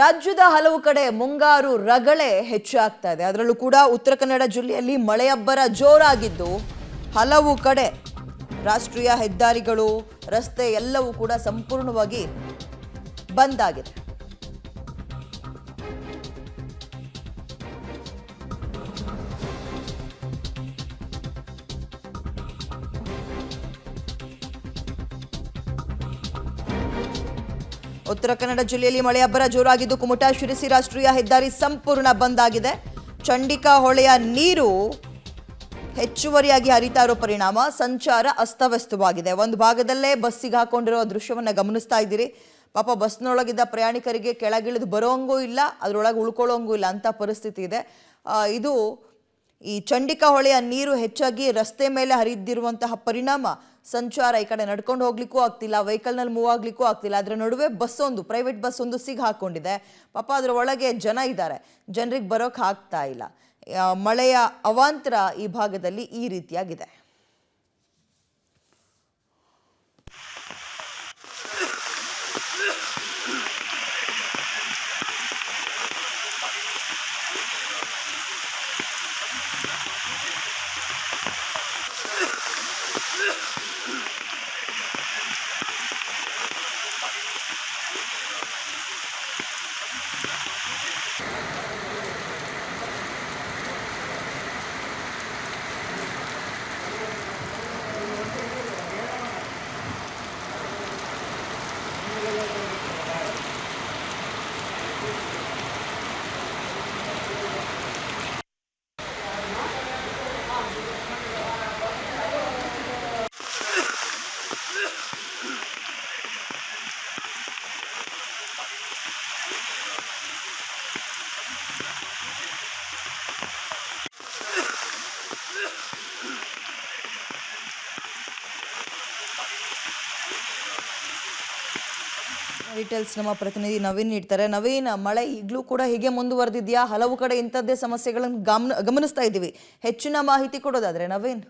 ರಾಜ್ಯದ ಹಲವು ಕಡೆ ಮುಂಗಾರು ರಗಳೆ ಹೆಚ್ಚಾಗ್ತಾ ಇದೆ. ಅದರಲ್ಲೂ ಕೂಡ ಉತ್ತರ ಕನ್ನಡ ಜಿಲ್ಲೆಯಲ್ಲಿ ಮಳೆಯಬ್ಬರ ಜೋರಾಗಿದ್ದು ಹಲವು ಕಡೆ ರಾಷ್ಟ್ರೀಯ ಹೆದ್ದಾರಿಗಳು, ರಸ್ತೆ ಎಲ್ಲವೂ ಕೂಡ ಸಂಪೂರ್ಣವಾಗಿ ಬಂದ್ ಆಗಿದೆ. ಉತ್ತರ ಕನ್ನಡ ಜಿಲ್ಲೆಯಲ್ಲಿ ಮಳೆ ಅಬ್ಬರ ಜೋರಾಗಿದ್ದು ಕುಮಟಾ, ಶಿರಸಿ ರಾಷ್ಟ್ರೀಯ ಹೆದ್ದಾರಿ ಸಂಪೂರ್ಣ ಬಂದ್ ಆಗಿದೆ. ಚಂಡಿಕಾ ಹೊಳೆಯ ನೀರು ಹೆಚ್ಚುವರಿಯಾಗಿ ಹರಿತಾ ಇರೋ ಪರಿಣಾಮ ಸಂಚಾರ ಅಸ್ತವ್ಯಸ್ತವಾಗಿದೆ. ಒಂದು ಭಾಗದಲ್ಲೇ ಬಸ್ಸಿಗೆ ಹಾಕೊಂಡಿರೋ ದೃಶ್ಯವನ್ನು ಗಮನಿಸ್ತಾ ಇದ್ದೀರಿ. ಪಾಪ ಬಸ್ನೊಳಗಿದ್ದ ಪ್ರಯಾಣಿಕರಿಗೆ ಕೆಳಗಿಳಿದು ಬರೋಂಗೂ ಇಲ್ಲ, ಅದರೊಳಗೆ ಉಳ್ಕೊಳ್ಳೋಂಗೂ ಇಲ್ಲ ಅಂತ ಪರಿಸ್ಥಿತಿ ಇದೆ. ಇದು ಈ ಚಂಡಿಕಾ ಹೊಳೆಯ ನೀರು ಹೆಚ್ಚಾಗಿ ರಸ್ತೆ ಮೇಲೆ ಹರಿದಿರುವಂತಹ ಪರಿಣಾಮ ಸಂಚಾರ ಈ ಕಡೆ ನಡ್ಕೊಂಡು ಹೋಗ್ಲಿಕ್ಕೂ ಆಗ್ತಿಲ್ಲ, ವೆಹಿಕಲ್ನಲ್ಲಿ ಮೂವ್ ಆಗ್ಲಿಕ್ಕೂ ಆಗ್ತಿಲ್ಲ. ಅದರ ನಡುವೆ ಬಸ್ ಒಂದು, ಪ್ರೈವೇಟ್ ಬಸ್ ಒಂದು ಸಿಗ್ ಹಾಕೊಂಡಿದೆ. ಪಾಪ ಅದರ ಒಳಗೆ ಜನ ಇದ್ದಾರೆ. ಜನರಿಗೆ ಬರೋಕ್ ಆಗ್ತಾ ಇಲ್ಲ. ಮಳೆಯ ಅವಾಂತರ ಈ ಭಾಗದಲ್ಲಿ ಈ ರೀತಿಯಾಗಿದೆ. ಡೀಟೇಲ್ಸ್ ನಮ್ಮ ಪ್ರತಿನಿಧಿ ನವೀನ್ ನೀಡ್ತಾರೆ. ನವೀನ್, ಮಳೆ ಈಗಲೂ ಕೂಡ ಹೀಗೆ ಮುಂದುವರೆದಿದೆಯಾ? ಹಲವು ಕಡೆ ಇಂಥದ್ದೇ ಸಮಸ್ಯೆಗಳನ್ನು ಗಮನ, ಗಮನಿಸ್ತಾ ಇದ್ದೀವಿ. ಹೆಚ್ಚಿನ ಮಾಹಿತಿ ಕೊಡೋದಾದ್ರೆ ನವೀನ್.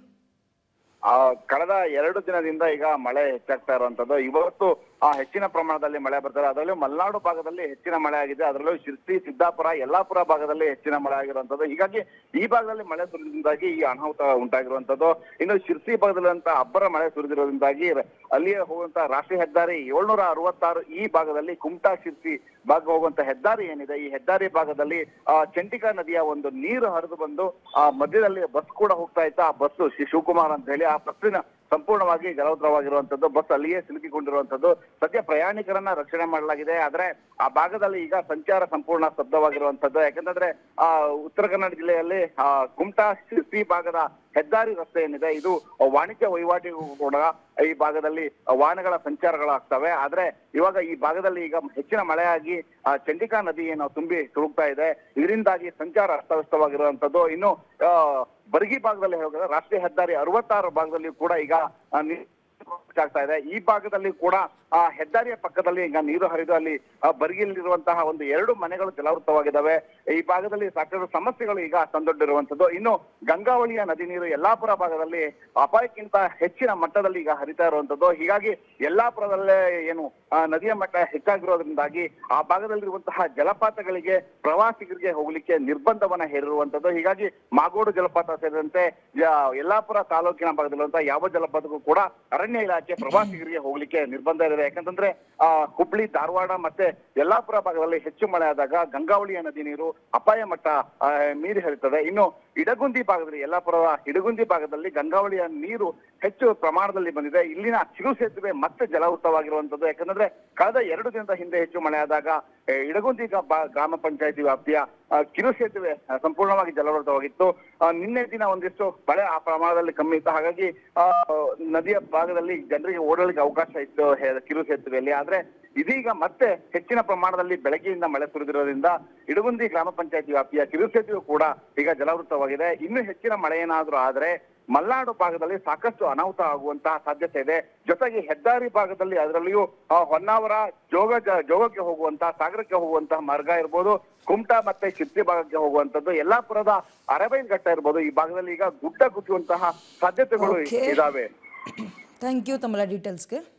ಕಳೆದ ಎರಡು ದಿನದಿಂದ ಈಗ ಮಳೆ ಹೆಚ್ಚಾಗ್ತಾ ಇರುವಂತದ್ದು ಇವತ್ತು ಆ ಹೆಚ್ಚಿನ ಪ್ರಮಾಣದಲ್ಲಿ ಮಳೆ ಬರ್ತಾರೆ. ಅದರಲ್ಲೂ ಮಲೆನಾಡು ಭಾಗದಲ್ಲಿ ಹೆಚ್ಚಿನ ಮಳೆ ಆಗಿದೆ. ಅದರಲ್ಲೂ ಶಿರ್ಸಿ, ಸಿದ್ದಾಪುರ, ಯಲ್ಲಾಪುರ ಭಾಗದಲ್ಲಿ ಹೆಚ್ಚಿನ ಮಳೆ ಆಗಿರುವಂತದ್ದು ಹೀಗಾಗಿ ಈ ಭಾಗದಲ್ಲಿ ಮಳೆ ಸುರಿದಿಂದಾಗಿ ಈ ಅನಾಹುತ ಉಂಟಾಗಿರುವಂತದ್ದು ಇನ್ನು ಶಿರ್ಸಿ ಭಾಗದಲ್ಲಿರುವಂತಹ ಅಬ್ಬರ ಮಳೆ ಸುರಿದಿರೋದ್ರಿಂದಾಗಿ ಅಲ್ಲಿಗೆ ಅಲ್ಲಿಯೇ ಹೋಗುವಂತ ರಾಷ್ಟ್ರೀಯ ಹೆದ್ದಾರಿ ಏಳ್ನೂರ ಅರವತ್ತಾರು ಈ ಭಾಗದಲ್ಲಿ ಕುಮಟಾ, ಶಿರ್ಸಿ ಭಾಗ ಹೋಗುವಂತ ಹೆದ್ದಾರಿ ಏನಿದೆ? ಈ ಹೆದ್ದಾರಿ ಭಾಗದಲ್ಲಿ, ಆ ಚಂಟಿಕಾ ನದಿಯ ಒಂದು ನೀರು ಹರಿದು ಬಂದು, ಆ, ಮಧ್ಯದಲ್ಲಿ ಬಸ್ ಕೂಡ ಹೋಗ್ತಾ ಇತ್ತು. ಆ ಬಸ್ ಶಿವಕುಮಾರ್ ಅಂತ ಹೇಳಿ ಆ ಬಸ್ಸಿನ ಸಂಪೂರ್ಣವಾಗಿ ಜಲವೃತವಾಗಿರುವಂತದ್ದು ಬಸ್ ಅಲ್ಲಿಯೇ ಸಿಲುಕಿಕೊಂಡಿರುವಂತದ್ದು ಸದ್ಯ ಪ್ರಯಾಣಿಕರನ್ನ ರಕ್ಷಣೆ ಮಾಡಲಾಗಿದೆ. ಆದ್ರೆ ಆ ಭಾಗದಲ್ಲಿ ಈಗ ಸಂಚಾರ ಸಂಪೂರ್ಣ ಸ್ತಬ್ಧವಾಗಿರುವಂತದ್ದು ಯಾಕಂತಂದ್ರೆ, ಆ, ಉತ್ತರ ಕನ್ನಡ ಜಿಲ್ಲೆಯಲ್ಲಿ, ಆ ಕುಮಟಾ ಸಿ ಭಾಗದ ಹೆದ್ದಾರಿ ರಸ್ತೆ ಏನಿದೆ, ಇದು ವಾಣಿಜ್ಯ ವಹಿವಾಟಿಗೂ ಕೂಡ ಈ ಭಾಗದಲ್ಲಿ ವಾಹನಗಳ ಸಂಚಾರಗಳಾಗ್ತವೆ. ಆದ್ರೆ ಇವಾಗ ಈ ಭಾಗದಲ್ಲಿ ಈಗ ಹೆಚ್ಚಿನ ಮಳೆಯಾಗಿ, ಆ, ಚಂಡಿಕಾ ನದಿ ಏನು ತುಂಬಿ ತುಳುಕ್ತಾ ಇದೆ. ಇದರಿಂದಾಗಿ ಸಂಚಾರ ಅಸ್ತವ್ಯಸ್ತವಾಗಿರುವಂತದ್ದು ಇನ್ನು ಬರ್ಗಿ ಭಾಗದಲ್ಲಿ ಹೋಗಿದ್ರೆ ರಾಷ್ಟ್ರೀಯ ಹೆದ್ದಾರಿ ಅರವತ್ತಾರು ಭಾಗದಲ್ಲಿ ಕೂಡ ಈಗ ಆಗ್ತಾ ಇದೆ. ಈ ಭಾಗದಲ್ಲಿ ಕೂಡ, ಆ ಹೆದ್ದಾರಿಯ ಪಕ್ಕದಲ್ಲಿ ಈಗ ನೀರು ಹರಿದು ಅಲ್ಲಿ, ಆ ಬರಿಗಿಲಿರುವಂತಹ ಒಂದು ಎರಡು ಮನೆಗಳು ಜಲಾವೃತವಾಗಿದ್ದಾವೆ. ಈ ಭಾಗದಲ್ಲಿ ಸಾಕಷ್ಟು ಸಮಸ್ಯೆಗಳು ಈಗ ತಂದೊಡ್ಡಿರುವಂತದ್ದು ಇನ್ನು ಗಂಗಾವಳಿಯ ನದಿ ನೀರು ಯಲ್ಲಾಪುರ ಭಾಗದಲ್ಲಿ ಅಪಾಯಕ್ಕಿಂತ ಹೆಚ್ಚಿನ ಮಟ್ಟದಲ್ಲಿ ಈಗ ಹರಿತಾ ಇರುವಂತದ್ದು ಹೀಗಾಗಿ ಯಲ್ಲಾಪುರದಲ್ಲೇ ಏನು ನದಿಯ ಮಟ್ಟ ಹೆಚ್ಚಾಗಿರೋದ್ರಿಂದಾಗಿ ಆ ಭಾಗದಲ್ಲಿರುವಂತಹ ಜಲಪಾತಗಳಿಗೆ ಪ್ರವಾಸಿಗರಿಗೆ ಹೋಗ್ಲಿಕ್ಕೆ ನಿರ್ಬಂಧವನ್ನ ಹೇರಿರುವಂತದ್ದು ಹೀಗಾಗಿ ಮಾಗೋಡು ಜಲಪಾತ ಸೇರಿದಂತೆ ಯಲ್ಲಾಪುರ ತಾಲೂಕಿನ ಭಾಗದಲ್ಲಿರುವಂತಹ ಯಾವ ಜಲಪಾತಕ್ಕೂ ಕೂಡ ಅರಣ್ಯ ಇಲಾಖೆ ಪ್ರವಾಸಿಗರಿಗೆ ಹೋಗ್ಲಿಕ್ಕೆ ನಿರ್ಬಂಧ ಇದೆ. ಯಾಕಂತಂದ್ರೆ, ಆ ಹುಬ್ಳಿ, ಧಾರವಾಡ ಮತ್ತೆ ಯಲ್ಲಾಪುರ ಭಾಗದಲ್ಲಿ ಹೆಚ್ಚು ಮಳೆ ಆದಾಗ ಗಂಗಾವಳಿಯ ನದಿ ನೀರು ಅಪಾಯ ಮಟ್ಟ ಮೀರಿ ಹರಿತದೆ. ಇನ್ನು ಇಡಗುಂದಿ ಭಾಗದಲ್ಲಿ, ಯಲ್ಲಾಪುರದ ಇಡಗುಂದಿ ಭಾಗದಲ್ಲಿ ಗಂಗಾವಳಿಯ ನೀರು ಹೆಚ್ಚು ಪ್ರಮಾಣದಲ್ಲಿ ಬಂದಿದೆ. ಇಲ್ಲಿನ ಕಿರು ಸೇತುವೆ ಮತ್ತೆ ಜಲಾವೃತವಾಗಿರುವಂತದ್ದು ಯಾಕಂದ್ರೆ ಕಳೆದ ಎರಡು ದಿನದ ಹಿಂದೆ ಹೆಚ್ಚು ಮಳೆ ಆದಾಗ ಇಡಗುಂದಿ ಗ್ರಾಮ ಪಂಚಾಯತಿ ವ್ಯಾಪ್ತಿಯ ಕಿರು ಸೇತುವೆ ಸಂಪೂರ್ಣವಾಗಿ ಜಲಾವೃತವಾಗಿತ್ತು ನಿನ್ನೆ ದಿನ ಒಂದಿಷ್ಟು ಮಳೆ ಆ ಪ್ರಮಾಣದಲ್ಲಿ ಕಮ್ಮಿ ಇತ್ತು. ಹಾಗಾಗಿ ನದಿಯ ಭಾಗದಲ್ಲಿ ಜನರಿಗೆ ಓಡಾಡಲಿಕ್ಕೆ ಅವಕಾಶ ಇತ್ತು ಕಿರು ಸೇತುವೆಯಲ್ಲಿ. ಆದ್ರೆ ಇದೀಗ ಮತ್ತೆ ಹೆಚ್ಚಿನ ಪ್ರಮಾಣದಲ್ಲಿ ಬೆಳಗ್ಗೆಯಿಂದ ಮಳೆ ಸುರಿದಿರೋದ್ರಿಂದ ಇಡಗುಂದಿ ಗ್ರಾಮ ಪಂಚಾಯತಿ ವ್ಯಾಪ್ತಿಯ ಕಿರು ಸೇತುವೆ ಕೂಡ ಈಗ ಜಲಾವೃತವಾಗಿದೆ. ಇನ್ನು ಹೆಚ್ಚಿನ ಮಳೆ ಏನಾದ್ರೂ ಆದ್ರೆ ಮಲ್ನಾಡು ಭಾಗದಲ್ಲಿ ಸಾಕಷ್ಟು ಅನಾಹುತ ಆಗುವಂತಹ ಸಾಧ್ಯತೆ ಇದೆ. ಜೊತೆಗೆ ಹೆದ್ದಾರಿ ಭಾಗದಲ್ಲಿ ಅದರಲ್ಲಿಯೂ ಆ, ಹೊನ್ನಾವರ ಜೋಗ ಜೋಗಕ್ಕೆ ಹೋಗುವಂತಹ ಸಾಗರಕ್ಕೆ ಹೋಗುವಂತಹ ಮಾರ್ಗ ಇರ್ಬೋದು. ಕುಮಟಾ ಮತ್ತೆ ಚಿತ್ರಿ ಭಾಗಕ್ಕೆ ಹೋಗುವಂತದ್ದು ಯಲ್ಲಾಪುರದ ಅರಬೈಲ್ ಘಟ್ಟ ಇರ್ಬೋದು. ಈ ಭಾಗದಲ್ಲಿ ಈಗ ಗುಡ್ಡ ಕುಸಿಯುವಂತಹ ಸಾಧ್ಯತೆಗಳು ಇದಾವೆ. ಥ್ಯಾಂಕ್ ಯು ತಮ್ಮೆಲ್ಲ ಡೀಟೇಲ್ಸ್ಗೆ